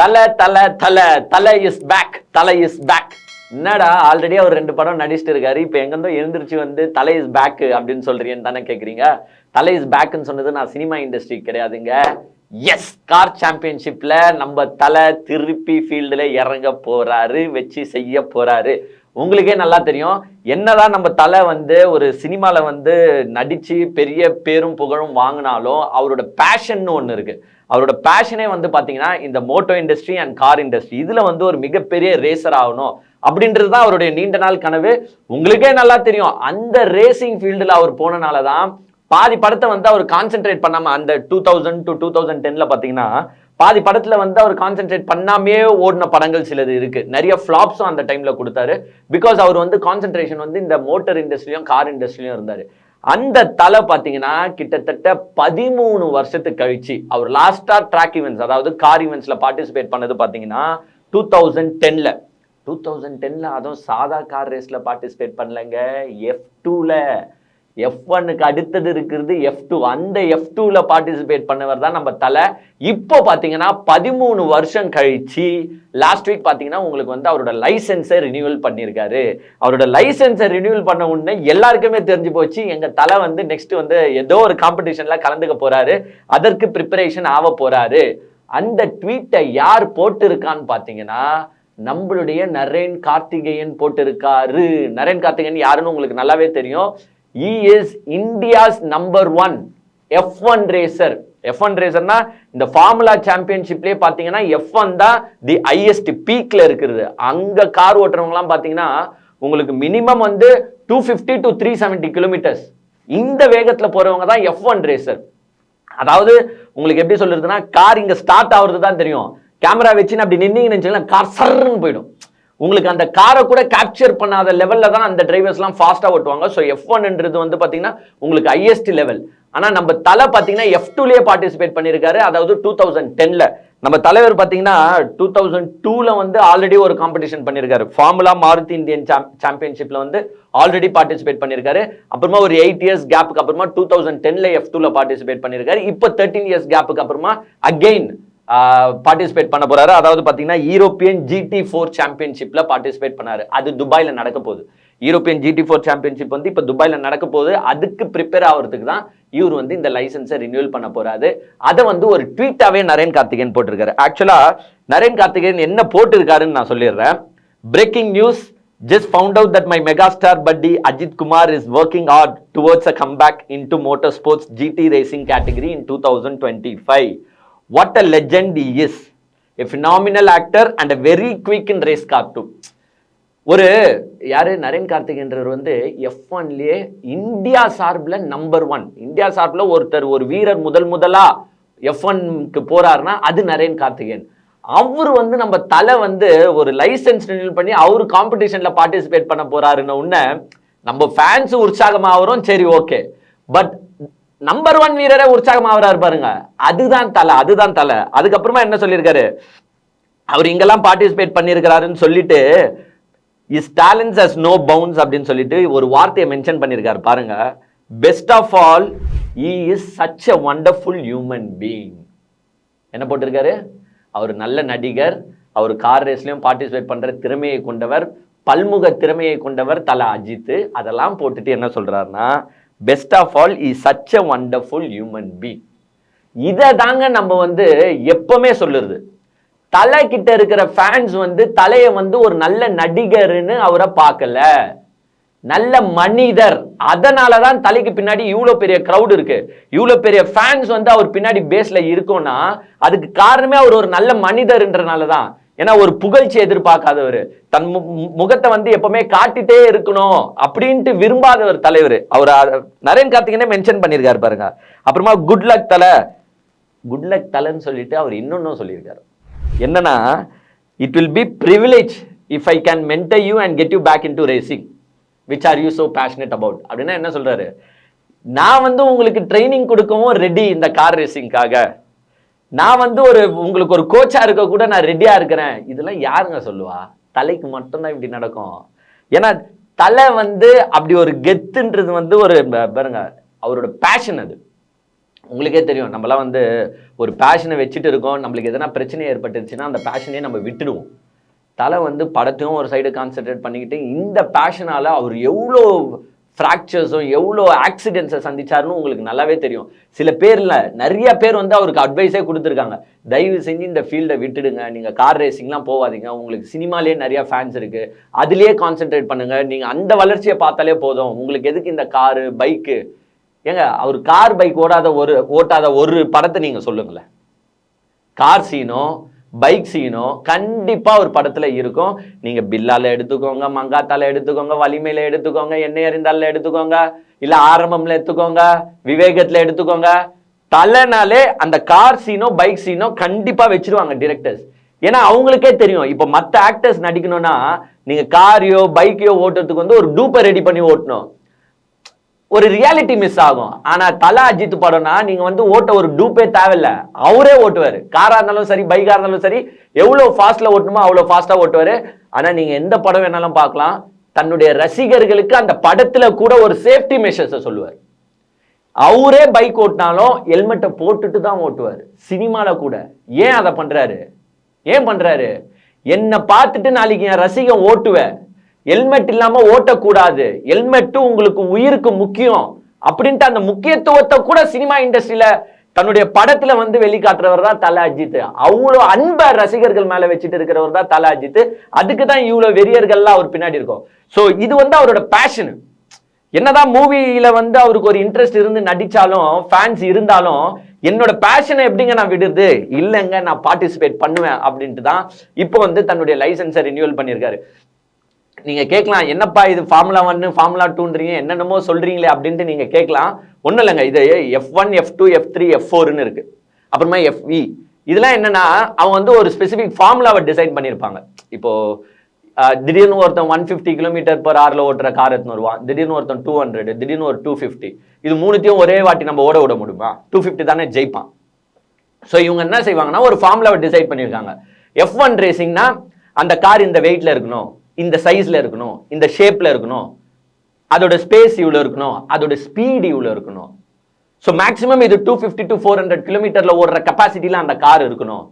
Thala Thala Thala Thala is back Thala is back என்னடா already அவர் ரெண்டு படம் நடிச்சிட்டு இருக்காரு. இப்போ எங்கேருந்தோ எழுந்திரிச்சு வந்து தலை இஸ் பேக் அப்படின்னு சொல்றீங்கன்னு தானே கேட்குறீங்க தலை இஸ் பேக்னு சொன்னது நான் சினிமா இண்டஸ்ட்ரி கிடையாதுங்க. எஸ் கார் சாம்பியன்ஷிப்பில் நம்ம தலை திருப்பி ஃபீல்டில் இறங்க போகிறாரு வச்சு செய்ய போகிறாரு உங்களுக்கே நல்லா தெரியும். என்னதான் நம்ம தலை வந்து ஒரு சினிமாவில் வந்து நடித்து பெரிய பேரும் புகழும் வாங்கினாலும் அவரோட பேஷன்னு ஒன்று இருக்குது அவரோட பேஷனே வந்து பார்த்தீங்கன்னா இந்த moto industry and car industry இதில் வந்து ஒரு மிகப்பெரிய ரேசர் ஆகணும் அப்படின்றது தான் அவருடைய நீண்ட நாள் கனவு. உங்களுக்கே நல்லா தெரியும். அந்த ரேசிங் ஃபீல்டில் அவர் போனனால தான் பாதி படத்தை வந்து அவர் கான்சென்ட்ரேட் பண்ணாமல் அந்த two thousand to two thousand டெனில் பார்த்தீங்கன்னா பாதி படத்துல வந்து அவர் கான்சென்ட்ரேட் பண்ணாமே ஓடின படங்கள் சிலது இருக்கு. நிறைய ஃபிளாப்ஸும் அந்த டைம்ல கொடுத்தாரு. பிகாஸ் அவர் வந்து கான்சென்ட்ரேஷன் வந்து இந்த மோட்டர் இண்டஸ்ட்ரியும் கார் இண்டஸ்ட்ரியும் இருந்தாரு. அந்த தலை பார்த்தீங்கன்னா கிட்டத்தட்ட பதிமூணு வருஷத்துக்கு கழிச்சு அவர் லாஸ்டா ட்ராக் ஈவெண்ட்ஸ் அதாவது கார் ஈவெண்ட்ஸ்ல பார்ட்டிசிபேட் பண்ணது பார்த்தீங்கன்னா டூ தௌசண்ட் டென்ல டூ தௌசண்ட் டென்ல அதுவும் சாதா கார் ரேஸ்ல பார்ட்டிசிபேட் பண்ணலங்க. எஃப் டூல எஃப் ஒன்னுக்கு அடுத்தது இருக்கிறது எஃப் டூ அந்த எஃப் டூல பார்ட்டிசிபேட் பண்ணவர் தான் நம்ம தலை. இப்போ பார்த்தீங்கன்னா பதிமூணு வருஷம் கழிச்சு லாஸ்ட் வீக் பார்த்தீங்கன்னா உங்களுக்கு வந்து அவரோட லைசன்ஸை ரினியூவல் பண்ணியிருக்காரு அவரோட லைசன்ஸை ரினியூவல் பண்ண உடனே எல்லாருக்குமே தெரிஞ்சு போச்சு. எங்கள் தலை வந்து நெக்ஸ்ட் வந்து ஏதோ ஒரு காம்படிஷன்ல கலந்துக்க போறாரு. அதற்கு ப்ரிப்பரேஷன் ஆக போறாரு. அந்த ட்வீட்டை யார் போட்டிருக்கான்னு பார்த்தீங்கன்னா நம்மளுடைய நரேன் கார்த்திகேயன் போட்டிருக்காரு. நரேன் கார்த்திகேயன் யாருன்னு உங்களுக்கு நல்லாவே தெரியும். He is India's number one F one racer F one ரேசர்னா இந்த ஃபார்முலா சாம்பியன்ஷிப்லேயே பார்த்தீங்கன்னா எஃப் ஒன் தான் தி ஹையஸ்ட் பீக்ல இருக்கிறது. அங்க கார் ஓட்டுறவங்கலாம் பார்த்தீங்கன்னா உங்களுக்கு மினிமம் வந்து two fifty to three seventy kilometres இந்த வேகத்தில் போறவங்க தான் எஃப் ஒன் ரேசர் அதாவது உங்களுக்கு எப்படி சொல்லுறதுன்னா கார் இங்க ஸ்டார்ட் ஆகுறது தான் தெரியும். கேமரா வச்சுன்னு அப்படி நின்னீங்கன்னு வச்சுக்கலாம் கார் சர்ன்னு போயிடும். உங்களுக்கு அந்த காரை கூட கேப்சர் பண்ணாத லெவலில் தான் அந்த டிரைவர்ஸ்லாம் ஃபாஸ்ட்டாக ஓட்டுவாங்க. ஸோ எஃப் ஒன்ன்றது வந்து பார்த்தீங்கன்னா உங்களுக்கு ஹையஸ்ட் லெவல் ஆனால் நம்ம தலை பார்த்தீங்கன்னா எஃப் டூலேயே பார்ட்டிசிபேட் பண்ணியிருக்காரு அதாவது டூ தௌசண்ட் டெனில் நம்ம தலைவர் பார்த்தீங்கன்னா டூ தௌசண்ட் டூவில் வந்து ஆல்ரெடி ஒரு காம்படிஷன் பண்ணியிருக்காரு ஃபார்முலா மாருதி இந்தியன் சாம்பியன்ஷிப்பில் வந்து ஆல்ரெடி பார்ட்டிசிபேட் பண்ணியிருக்காரு அப்புறமா ஒரு எயிட் இயர்ஸ் கேப்புக்கு அப்புறமா டூ தௌசண்ட் டெனில் எஃப் டூவில் பார்ட்டிசிபேட் பண்ணியிருக்காரு இப்போ தேர்ட்டீன் இயர்ஸ் கேப்புக்கு அப்புறமா அகெயின் பார்ட்டிசிபேட் பண்ண போறாரு. அதாவது பார்த்தீங்கன்னா யூரோப்பியன் ஜிடி ஃபோர் சாம்பியன்ஷிப்ல பார்ட்டிசிபேட் பண்ணாரு. அது துபாயில் நடக்க போகுது. யூரோப்பியன் ஜிடி ஃபோர் சாம்பியன்ஷிப் வந்து இப்போ துபாயில் நடக்க போகுது. அதுக்கு ப்ரிப்பேர் ஆகிறதுக்கு தான் இவர் வந்து இந்த லைசன்ஸை ரினியூவல் பண்ண போறாரு. அதை வந்து ஒரு ட்வீட்டாவே நரேன் கார்த்திகேயன் போட்டிருக்காரு. ஆக்சுவலா நரேன் கார்த்திகேயன் என்ன போட்டிருக்காருன்னு நான் சொல்லிடுறேன். Breaking news just found out that my mega star buddy Ajith Kumar is working buddy Ajit Kumar is working hard towards a comeback into motorsports GT racing category in 2025. What a legend is if A phenomenal actor and a very quick in race car too ஒரு யாரு? நரேன் கார்த்திகேன்றவர் வந்து F ஒன்லயே India சார்பில் number one India சார்பில் ஒருத்தர் ஒரு வீரர் முதல் முதலா எஃப் ஒன்க்கு போறாருன்னா அது நரேன் கார்த்திகேயன். அவர் வந்து நம்ம தலை வந்து ஒரு லைசன்ஸ் ரினியூல் பண்ணி அவர் காம்படிஷன்ல பார்ட்டிசிபேட் பண்ண போறாருன்னு உடனே நம்ம ஃபேன்ஸ் உற்சாகமாகறோம். சரி ஓகே பட் நம்பர் ஒன் வீரரே உற்சாகமாகறாரு பாருங்க. அதுதான் தலை அதுதான் தலை. அதுக்கப்புறமா என்ன சொல்லியிருக்காரு? அவர் இங்கெல்லாம் பார்ட்டிசிபேட் பண்ணியிருக்கிறாருன்னு சொல்லிட்டு is talents as no bounds அப்படின்னு சொல்லிட்டு ஒரு வார்த்தையை மென்ஷன் பண்ணியிருக்காரு பாருங்க. Best of all he is such a wonderful human being என்ன போட்டிருக்காரு? அவர் நல்ல நடிகர் அவர் கார் ரேஸ்லையும் பார்ட்டிசிபேட் பண்ணுற திறமையை கொண்டவர் பல்முக திறமையை கொண்டவர் தல அஜித்து. அதெல்லாம் போட்டுட்டு என்ன சொல்கிறாருன்னா best of all is such a wonderful human being இதை தாங்க நம்ம வந்து எப்பவுமே சொல்லுறது. தலை கிட்ட இருக்கிற ஃபேன்ஸ் வந்து தலையை வந்து ஒரு நல்ல நடிகர்னு அவரை பார்க்கல. நல்ல மனிதர். அதனால தான் தலைக்கு பின்னாடி இவ்வளோ பெரிய க்ரௌட் இருக்கு. இவ்வளோ பெரிய ஃபேன்ஸ் வந்து அவர் பின்னாடி பேஸில் இருக்கும்னா அதுக்கு காரணமே அவர் ஒரு நல்ல மனிதர்ன்றனால தான் ஏன்னா ஒரு புகழ்ச்சி எதிர்பார்க்காதவர். தன் மு- முகத்தை வந்து எப்பவுமே காட்டிட்டே இருக்கணும் அப்படின்ட்டு விரும்பாதவர் தலைவர். அவர் நரேன் கார்த்திகனே மென்ஷன் பண்ணியிருக்காரு பாருங்க. அப்புறமா good luck Thala. Good luck தலைன்னு சொல்லிட்டு அவர் இன்னொன்னும் சொல்லியிருக்காரு. என்னன்னா it will be privilege if I can mentor you and get you back in to racing which are you so passionate about அப்படின்னா என்ன சொல்றாரு? நான் வந்து உங்களுக்கு ட்ரைனிங் கொடுக்கவும் ரெடி இந்த கார் ரேசிங்காக நான் வந்து ஒரு உங்களுக்கு ஒரு கோச்சா இருக்க கூட நான் ரெடியா இருக்கிறேன். இதெல்லாம் யாருங்க சொல்லுவா? தலைக்கு மட்டும்தான் இப்படி நடக்கும். ஏன்னா தலை வந்து அப்படி ஒரு கெத்துன்றது வந்து ஒரு பாருங்க அவரோட பேஷன் அது. உங்களுக்கே தெரியும் நம்மளாம் வந்து ஒரு பேஷனை வச்சுட்டு இருக்கோம். நம்மளுக்கு எதனா பிரச்சனை ஏற்பட்டுருச்சுன்னா அந்த பேஷனே நம்ம விட்டுடுவோம். தலை வந்து படத்தையும் ஒரு சைடு கான்சென்ட்ரேட் பண்ணிக்கிட்டு இந்த பேஷனால் அவர் எவ்வளோ ஃப்ராக்சர்ஸும் எவ்வளோ ஆக்சிடென்ட்ஸை சந்திச்சாருன்னு உங்களுக்கு நல்லாவே தெரியும். சில பேரில் நிறைய பேர் வந்து அவருக்கு அட்வைஸே கொடுத்துருக்காங்க. தயவு செஞ்சு இந்த ஃபீல்டை விட்டுடுங்க. நீங்கள் கார் ரேசிங்லாம் போகாதீங்க. உங்களுக்கு சினிமாலேயே நிறையா ஃபேன்ஸ் இருக்குது அதுலேயே கான்சென்ட்ரேட் பண்ணுங்கள் நீங்கள் அந்த வளர்ச்சியை பார்த்தாலே போதும். உங்களுக்கு எதுக்கு இந்த காரு பைக்கு ஏங்க அவர் கார் பைக் ஓடாத ஒரு ஓட்டாத ஒரு படத்தை நீங்கள் சொல்லுங்களேன். கார் சீனும் பைக் சீனோ கண்டிப்பா ஒரு படத்துல இருக்கும். நீங்க பில்லால எடுத்துக்கோங்க மங்காத்தால எடுத்துக்கோங்க வலிமையில எடுத்துக்கோங்க எண்ணெய் அறிந்தால எடுத்துக்கோங்க இல்ல ஆரம்பம்ல எடுத்துக்கோங்க விவேகத்துல எடுத்துக்கோங்க. தலைனாலே அந்த கார் சீனோ பைக் சீனோ கண்டிப்பா வச்சிருவாங்க டிரெக்டர்ஸ் ஏன்னா அவங்களுக்கே தெரியும். இப்போ மத்த ஆக்டர்ஸ் நடிக்கணும்னா நீங்க காரையோ பைக்கையோ ஓட்டுறதுக்கு வந்து ஒரு டூப்பை ரெடி பண்ணி ஓட்டணும். ஒரு ரியாலிட்டி மிஸ் ஆகும். ஆனா தலா அஜித் படம்னா நீங்க வந்து ஓட்ட ஒரு டூப்பே தேவையில்ல. அவரே ஓட்டுவார். காரா இருந்தாலும் சரி பைக்கா இருந்தாலும் சரி எவ்வளவு ஃபாஸ்ட்ல ஓட்டணுமோ அவ்வளவு ஃபாஸ்டா ஓட்டுவாரு. ஆனா நீங்க எந்த படம் வேணாலும் பார்க்கலாம். தன்னுடைய ரசிகர்களுக்கு அந்த படத்துல கூட ஒரு சேஃப்டி மெஷர்ஸை சொல்லுவார். அவரே பைக் ஓட்டினாலும் ஹெல்மெட்டை போட்டுட்டு தான் ஓட்டுவார். சினிமால கூட. ஏன் அதை பண்றாரு? ஏன் பண்றாரு? என்னை பார்த்துட்டு நாளைக்கு என் ரசிகன் ஓட்டுவேன். ஹெல்மெட் இல்லாம ஓட்டக்கூடாது. ஹெல்மெட்டு உங்களுக்கு உயிருக்கு முக்கியம். அப்படின்ட்டு அந்த முக்கியத்துவத்தை கூட சினிமா இண்டஸ்ட்ரியில தன்னுடைய படத்துல வந்து வெளிக்காட்டுறவர் தான் தல அஜித். அவ்வளோ அன்பை ரசிகர்கள் மேல வச்சுட்டு இருக்கிறவர் தான் தல அஜித். அதுக்கு தான் இவ்வளோ வெறியர்கள்லாம் அவர் பின்னாடி இருக்கும். ஸோ இது வந்து அவரோட பேஷனு என்னதான் மூவியில வந்து அவருக்கு ஒரு இன்ட்ரெஸ்ட் இருந்து நடிச்சாலும் ஃபேன்ஸ் இருந்தாலும் என்னோட பேஷனை எப்படிங்க நான் விடுறது? இல்லைங்க நான் பார்ட்டிசிபேட் பண்ணுவேன் அப்படின்ட்டு தான் இப்போ வந்து தன்னுடைய லைசன்ஸை ரினியூவல் பண்ணியிருக்காரு. நீங்க கேட்கலாம் என்னப்பா இது ஃபார்முலா ஒன்னு ஃபார்முலா டூன்றீங்க என்னென்னமோ சொல்றீங்களே அப்படின்ட்டு நீங்க கேட்கலாம். ஒன்றும் இல்லைங்க இது F one F two F three F ஃபோர்னு இருக்கு. அப்புறமா எஃப்இ இதெல்லாம் என்னன்னா அவங்க வந்து ஒரு ஸ்பெசிஃபிக் ஃபார்முலாவை டிசைன் பண்ணியிருப்பாங்க இப்போ திடீர்னு ஒருத்தன் ஒன் ஃபிஃப்டி கிலோமீட்டர் பர் ஹாரில் ஓட்டுற கார் எடுத்துன்னு வருவான். திடீர்னு ஒருத்தன் டூ ஹண்ட்ரட் திடீர்னு ஒரு டூ ஃபிஃப்டி இது மூணுத்தையும் ஒரே வாட்டி நம்ம ஓட விட முடியுமா? டூ ஃபிஃப்டி தானே ஜெயிப்பான். ஸோ இவங்க என்ன செய்வாங்கன்னா ஒரு ஃபார்முலாவை டிசைட் பண்ணியிருக்காங்க எஃப் ஒன் ரேசிங்னா அந்த கார் இந்த வெயிட்ல இருக்கணும். இந்த சைஸ்ல இருக்கணும் இந்த ஷேப்ல இருக்கணும் அதோட ஸ்பேஸ் இவ்வளோ இருக்கணும் அதோட ஸ்பீடு இவ்வளோ இருக்கணும். ஸோ மேக்ஸிமம் இது two fifty to four hundred கிலோமீட்டர்ல ஓடுற கெப்பாசிட்டியில் அந்த கார் இருக்கணும்.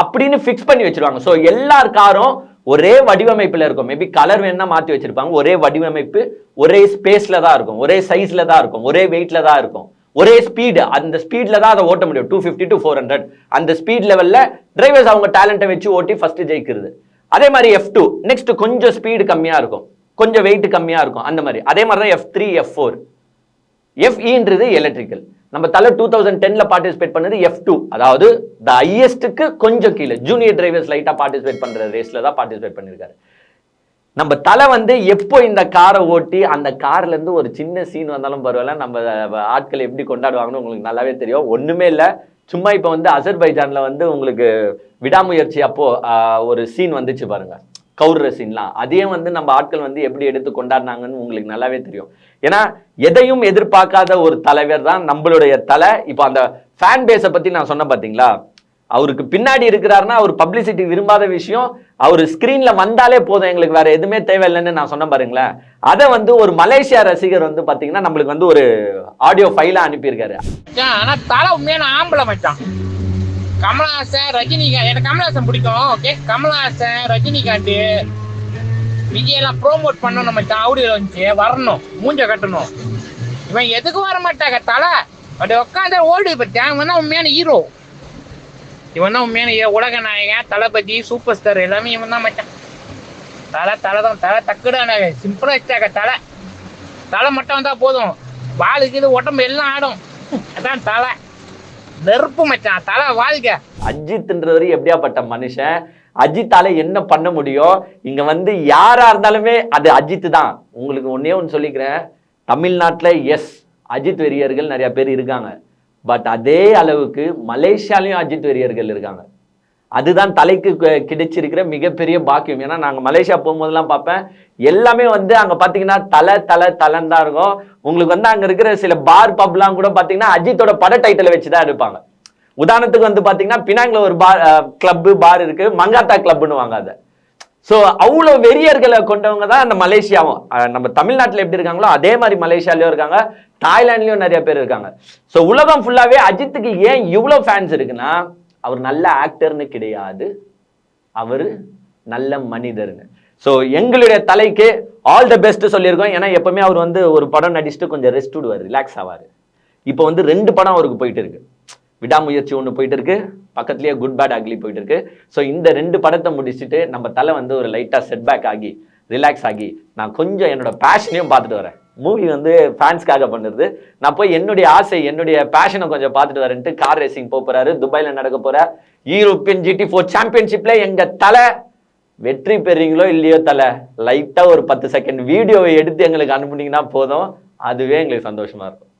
அப்படின்னு ஃபிக்ஸ் பண்ணி வச்சிருவாங்க. ஸோ எல்லார் காரும் ஒரே வடிவமைப்பில் இருக்கும். மேபி கலர் வேணா மாற்றி வச்சிருப்பாங்க. ஒரே வடிவமைப்பு ஒரே ஸ்பேஸ்ல தான் இருக்கும். ஒரே சைஸ்ல தான் இருக்கும். ஒரே வெயிட்ல தான் இருக்கும். ஒரே ஸ்பீடு அந்த ஸ்பீட்ல தான் அதை ஓட்ட முடியும். Two fifty to four hundred அந்த ஸ்பீட் லெவல்ல டிரைவர்ஸ் அவங்க டேலண்ட்டை வச்சு ஓட்டி ஃபர்ஸ்ட் ஜெயிக்கிறது. அதே மாதிரி எஃப் டூ நெக்ஸ்ட் கொஞ்சம் ஸ்பீடு கம்மியா இருக்கும். கொஞ்சம் வெயிட் கம்மியா இருக்கும். அந்த மாதிரி. அதே மாதிரி தான் எஃப் த்ரீ எஃப் ஃபோர் எஃப்இன்றது எலக்ட்ரிக்கல் நம்ம தலை டூ தௌசண்ட் டென்ல பார்ட்டிசிபேட் பண்ணது எஃப் டூ அதாவது த ஹையஸ்ட்டுக்கு கொஞ்சம் கீழே. ஜூனியர் டிரைவர்ஸ் லைட்டா பார்ட்டிசிபேட் பண்ற ரேஸ்ல தான் பார்ட்டிசிபேட் பண்ணியிருக்காரு நம்ம தலை வந்து எப்போ இந்த காரை ஓட்டி அந்த கார்ல இருந்து ஒரு சின்ன சீன் வந்தாலும் பரவாயில்ல. நம்ம ஆட்கள் எப்படி கொண்டாடுவாங்கன்னு உங்களுக்கு நல்லாவே தெரியும். ஒண்ணுமே இல்லை. சும்மா இப்போ வந்து அசர்பைஜானில் வந்து உங்களுக்கு விடாமுயற்சி அப்போது ஒரு சீன் வந்துச்சு பாருங்க. கவுர்ற சீன்லாம் அதையும் வந்து நம்ம ஆட்கள் வந்து எப்படி எடுத்து கொண்டாடினாங்கன்னு உங்களுக்கு நல்லாவே தெரியும். ஏன்னா எதையும் எதிர்பார்க்காத ஒரு தலைவர் தான் நம்மளுடைய தலை. இப்போ அந்த ஃபேன் பேஸை பற்றி நான் சொன்னேன் பார்த்தீங்களா அவருக்கு பின்னாடி இருக்கிறாருன்னா அவர் பப்ளிசிட்டி விரும்பாத விஷயம். அவர் ஸ்க்ரீனில் வந்தாலே போதும். எங்களுக்கு வேறு எதுவுமே தேவையில்லைன்னு நான் சொன்னேன் பாருங்களேன். அதை வந்து ஒரு மலேசியா ரசிகர் வந்து பார்த்தீங்கன்னா நம்மளுக்கு வந்து ஒரு ஆடியோ ஃபைலாக அனுப்பியிருக்காரு. ஆனால் தலை உண்மையான ஆம்பளை மச்சான். கமலஹாசன் ரஜினிகாந்த் எனக்கு கமலஹாசன் பிடிக்கும் ஓகே கமலஹாசன் ரஜினிகாந்த். விஜயெல்லாம் ப்ரோமோட் பண்ணணும் மச்சான் ஆடியோ வந்துச்சு. வரணும். மூஞ்ச கட்டணும். இவன் எதுக்கு வர மாட்டாங்க. தலை. அப்படி உட்காந்து ஓடி இப்போ இவன் தான் உண்மையான ஹீரோ இவன் தான் உண்மையான உலக நாயகன் தளபதி சூப்பர் ஸ்டார் எல்லாமே இவன் தான் மச்சான். தலை தலை தான் தலை தக்குடான சிம்பிளாக வச்சாக்க தலை. தலை மட்டும் வந்தால் போதும். வாளுக்கு இது உடம்பு எல்லாம் ஆடும். அதான் தலை. நெருப்பு மச்சான் தலை வாழ்க. அஜித்ன்றவர் எப்படியாப்பட்ட மனுஷன்? அஜித்தால என்ன பண்ண முடியும்? இங்க வந்து யாரா இருந்தாலுமே அது அஜித் தான். உங்களுக்கு ஒன்னே ஒன்று சொல்லிக்கிறேன். தமிழ்நாட்டில் எஸ் அஜித் வெறியர்கள் நிறைய பேர் இருக்காங்க. பட் அதே அளவுக்கு மலேசியாலையும் அஜித் வெறியர்கள் இருக்காங்க. அதுதான் தலைக்கு கிடைச்சிருக்கிற மிகப்பெரிய பாக்கியம். ஏன்னா நாங்கள் மலேசியா போகும்போதெல்லாம் பார்ப்பேன் எல்லாமே வந்து அங்கே பார்த்தீங்கன்னா தலை தலை தலைன்னு தான் இருக்கும். உங்களுக்கு வந்து அங்கே இருக்கிற சில பார் பப்லாம் கூட பார்த்தீங்கன்னா அஜித்தோட பட டைட்டில் வச்சு தான் எடுப்பாங்க. உதாரணத்துக்கு வந்து பார்த்தீங்கன்னா பினாங்கில் ஒரு பார் கிளப்பு பார் இருக்குது மங்காத்தா கிளப்புன்னு வாங்க அதை. ஸோ அவ்வளோ வெறியர்களை கொண்டவங்க தான் அந்த மலேசியாவும். நம்ம தமிழ்நாட்டில் எப்படி இருக்காங்களோ அதே மாதிரி மலேசியாலையும் இருக்காங்க தாய்லாண்ட்லேயும் நிறைய பேர் இருக்காங்க. ஸோ உலகம் ஃபுல்லாகவே அஜித்துக்கு ஏன் இவ்வளோ ஃபேன்ஸ் இருக்குன்னா அவர் நல்ல ஆக்டர்னு கிடையாது. அவர் நல்ல மனிதருங்க ஸோ எங்களுடைய தலைக்கு ஆல் த பெஸ்ட் சொல்லியிருக்கோம். ஏன்னா எப்பவுமே அவர் வந்து ஒரு படம் நடிச்சுட்டு கொஞ்சம் ரெஸ்ட் விடுவார் ரிலாக்ஸ் ஆவார். இப்போ வந்து ரெண்டு படம் அவருக்கு போயிட்டு இருக்கு. விடாமுயற்சி ஒன்று போயிட்டு இருக்கு பக்கத்துலேயே குட் பேட் அக்லி போயிட்டு இருக்கு ஸோ இந்த ரெண்டு படத்தை முடிச்சுட்டு நம்ம தலை வந்து ஒரு லைட்டாக செட்பேக் ஆகி ரிலாக்ஸ் ஆகி நான் கொஞ்சம் என்னோட பேஷனையும் பார்த்துட்டு வரேன். மூவி வந்து ஃபேன்ஸ்க்காக பண்ணுறது. நான் போய் என்னுடைய ஆசை என்னுடைய பேஷனை கொஞ்சம் பார்த்துட்டு வரேன்ட்டு கார் ரேசிங் போகிறாரு துபாயில் நடக்க போகிறார் யூரோப்பியன் ஜிடி ஃபோர் சாம்பியன்ஷிப்பில் எங்கள் தலை வெற்றி பெறீங்களோ இல்லையோ தலை லைட்டாக ஒரு பத்து செகண்ட் வீடியோவை எடுத்து எங்களுக்கு அனுப்புனீங்கன்னா போதும். அதுவே எங்களுக்கு சந்தோஷமாக இருக்கும்.